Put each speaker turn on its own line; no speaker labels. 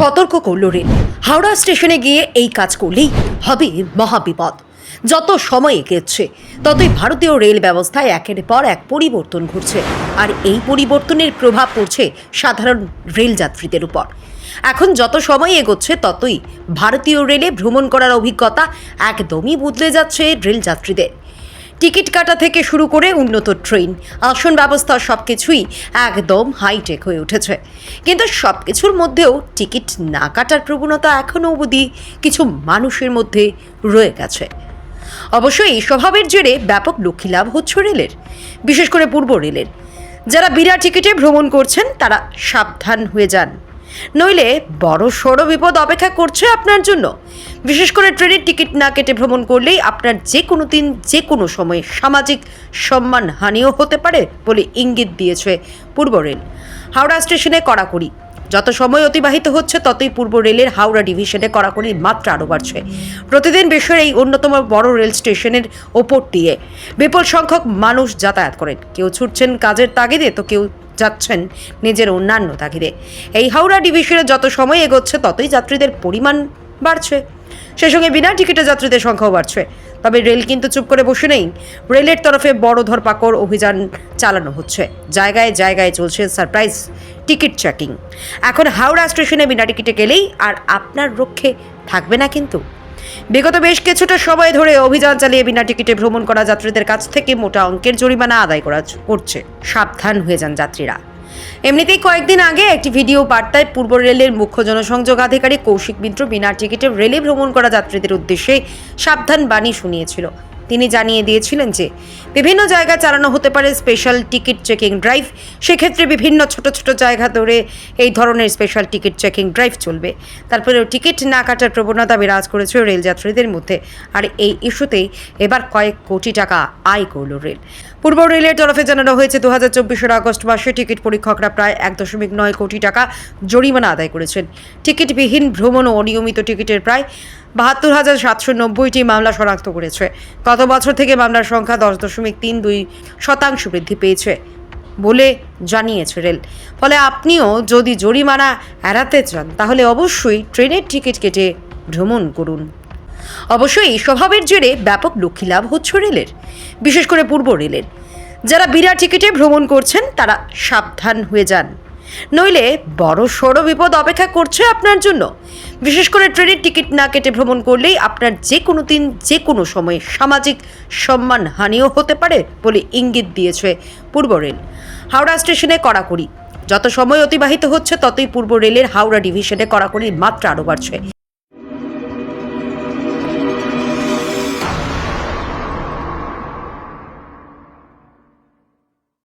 সতর্ক করল রেল। হাওড়া স্টেশনে গিয়ে এই কাজ করলেই হবে মহাবিপদ। যত সময় এগেছে ততই ভারতীয় রেল ব্যবস্থায় একের পর এক পরিবর্তন ঘটছে। আর এই পরিবর্তনের প্রভাব পড়ছে সাধারণ রেল যাত্রীদের উপর। এখন যত সময় এগোচ্ছে, ততই ভারতীয় রেলে ভ্রমণ করার অভিজ্ঞতা একদমই বদলে যাচ্ছে রেল যাত্রীদের। টিকিট কাটা থেকে শুরু করে উন্নত ট্রেন। আসন ব্যবস্থা সব কিছুই একদম হাইটেক হয়ে উঠেছে। কিন্তু সব কিছুর মধ্যেও টিকিট না কাটার প্রবণতা এখনও অবধি কিছু মানুষের মধ্যে রয়ে গেছে। অবশ্যই এই স্বভাবের জেরে ব্যাপক লক্ষ্মী লাভ হচ্ছে রেলের, বিশেষ করে পূর্ব রেলের। যারা বিনা টিকিটে ভ্রমণ করছেন, তারা সাবধান হয়ে যান। নইলে বড় সড়ো বিপদ অপেক্ষা করছে আপনার জন্য। বিশেষ করে ট্রেনের টিকিট না কেটে ভ্রমণ করলেই আপনার যে কোনো দিন যে কোনো সময়ে সামাজিক সম্মান হানিও হতে পারে বলে ইঙ্গিত দিয়েছে পূর্ব রেল। হাওড়া স্টেশনে কড়াকড়ি। যত সময় অতিবাহিত হচ্ছে, ততই পূর্ব রেলের হাওড়া ডিভিশনে কড়াকড়ির মাত্রা আরও বাড়ছে। প্রতিদিন বিশ্বের এই অন্যতম বড় রেল স্টেশনের ওপর দিয়ে বিপুল সংখ্যক মানুষ যাতায়াত করেন। কেউ ছুটছেন কাজের তাগিদে, তো কেউ যাচ্ছেন নিজের অন্যান্য তাগিদে। এই হাওড়া ডিভিশনে যত সময় এগোচ্ছে, ততই যাত্রীদের পরিমাণ বাড়ছে। সে সঙ্গে বিনা টিকিটে যাত্রীদের সংখ্যাও বাড়ছে। তবে রেল কিন্তু চুপ করে বসে নেই। রেলের তরফে বড় ধরপাকড় অভিযান চালানো হচ্ছে। জায়গায় জায়গায় চলছে সারপ্রাইজ টিকিট চেকিং। এখন হাওড়া স্টেশনে বিনা টিকিটে গেলেই আর আপনার রক্ষে থাকবে না কিন্তু। বিগত বেশ কিছুটা সময় ধরে অভিযান চালিয়ে বিনা টিকিটে ভ্রমণ করা যাত্রীদের কাছ থেকে মোটা অঙ্কের জরিমানা আদায় করা করছে। সাবধান হয়ে যান যাত্রীরা। এমনিতেই কয়েকদিন আগে একটি ভিডিও বার্তায় পূর্ব রেলের মুখ্য জনসংযোগ আধিকারিক কৌশিক মিত্র বিনা টিকিটে রেলে ভ্রমণ করা যাত্রীদের উদ্দেশ্যে সাবধান বাণী শুনিয়েছিল। তিনি জানিয়ে দিয়েছিলেন যে, বিভিন্ন জায়গায় চালানো হতে পারে স্পেশাল টিকিট চেকিং ড্রাইভ সেক্ষেত্রে বিভিন্ন ছোট ছোট জায়গা ধরে এই ধরনের স্পেশাল টিকিট চেকিং ড্রাইভ চলবে। তারপরেও টিকিট না কাটার প্রবণতা বিরাজ করেছে রেল যাত্রীদের মধ্যে। আর এই ইস্যুতেই এবার কয়েক কোটি টাকা আয় করল রেল। পূর্ব রেলের তরফে জানানো হয়েছে দু হাজার চব্বিশের আগস্ট মাসে টিকিট পরীক্ষকরা প্রায় এক দশমিক নয় কোটি টাকা জরিমানা আদায় করেছেন। টিকিটবিহীন ভ্রমণ ও অনিয়মিত টিকিটের প্রায় বাহাত্তর হাজার সাতশো নব্বইটি মামলা শনাক্ত করেছে। গত বছর থেকে মামলার সংখ্যা দশ দশমিক তিন দুই শতাংশ বৃদ্ধি পেয়েছে বলে জানিয়েছে রেল। ফলে আপনিও যদি জরিমানা এড়াতে চান, তাহলে অবশ্যই ট্রেনের টিকিট কেটে ভ্রমণ করুন। অবশ্যই এই স্বভাবের জেরে ব্যাপক লক্ষ্মী লাভ হচ্ছে রেলের, বিশেষ করে পূর্ব রেলের। যারা বিনা টিকিটে ভ্রমণ করছেন, তারা সাবধান হয়ে যান। নইলে বড় সড়ো বিপদ অপেক্ষা করছে আপনার জন্য। বিশেষ করে ট্রেনের টিকিট না কেটে ভ্রমণ করলেই আপনার যে কোনো দিন যে কোনো সময়ে সামাজিক সম্মান হানিও হতে পারে বলে ইঙ্গিত দিয়েছে পূর্ব রেল। হাওড়া স্টেশনে কড়াকড়ি। যত সময় অতিবাহিত হচ্ছে, ততই পূর্ব রেলের হাওড়া ডিভিশনে কড়াকড়ির মাত্রা আরও বাড়ছে।